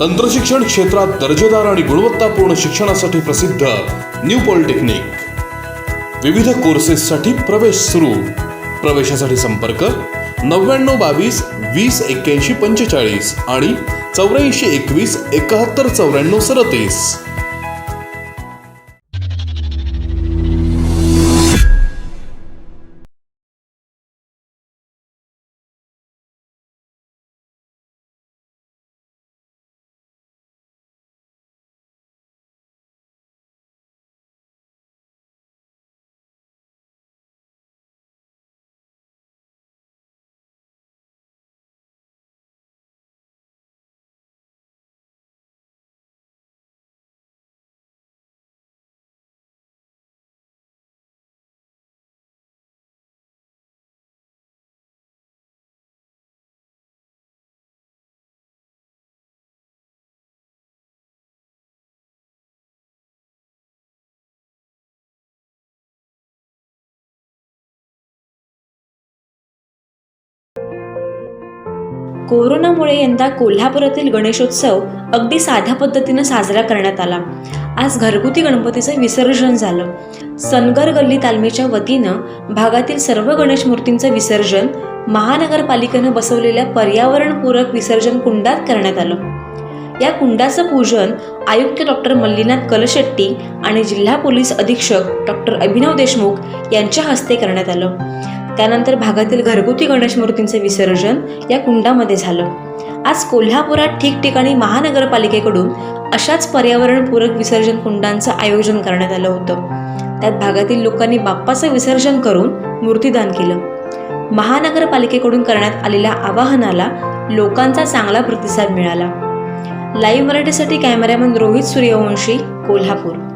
तंत्रशिक्षण क्षेत्रात दर्जेदार आणि गुणवत्तापूर्ण शिक्षणासाठी प्रसिद्ध न्यू पॉलिटेक्निक. विविध कोर्सेससाठी प्रवेश सुरू. प्रवेशासाठी संपर्क नव्याण्णव बावीस वीस एक्क्याऐंशी पंचेचाळीस आणि चौऱ्याऐंशी एकवीस एकाहत्तर चौऱ्याण्णव सदतीस. कोरोनामुळे यंदा कोल्हापुरातील गणेशोत्सव अगदी साध्या पद्धतीनं साजरा करण्यात आला. आज घरगुती गणपतीचं विसर्जन झालं. सनगर गल्ली तालमीच्या वतीनं भागातील सर्व गणेश मूर्तींचं विसर्जन महानगरपालिकेनं बसवलेल्या पर्यावरणपूरक विसर्जन कुंडात करण्यात आलं. या कुंडाचं पूजन आयुक्त डॉक्टर मल्लीनाथ कलशेट्टी आणि जिल्हा पोलीस अधीक्षक डॉक्टर अभिनव देशमुख यांच्या हस्ते करण्यात आलं. त्यानंतर भागातील घरगुती गणेश मूर्तींचे विसर्जन या कुंडामध्ये झालं. आज कोल्हापुरात ठिकठिकाणी महानगरपालिकेकडून अशाच पर्यावरणपूरक विसर्जन कुंडांचं आयोजन करण्यात आलं होतं. त्यात भागातील लोकांनी बाप्पाचं विसर्जन करून मूर्तीदान केलं. महानगरपालिकेकडून करण्यात आलेल्या आवाहनाला लोकांचा चांगला प्रतिसाद मिळाला. लाईव्ह मराठीसाठी कॅमेरामन रोहित सूर्यवंशी कोल्हापूर.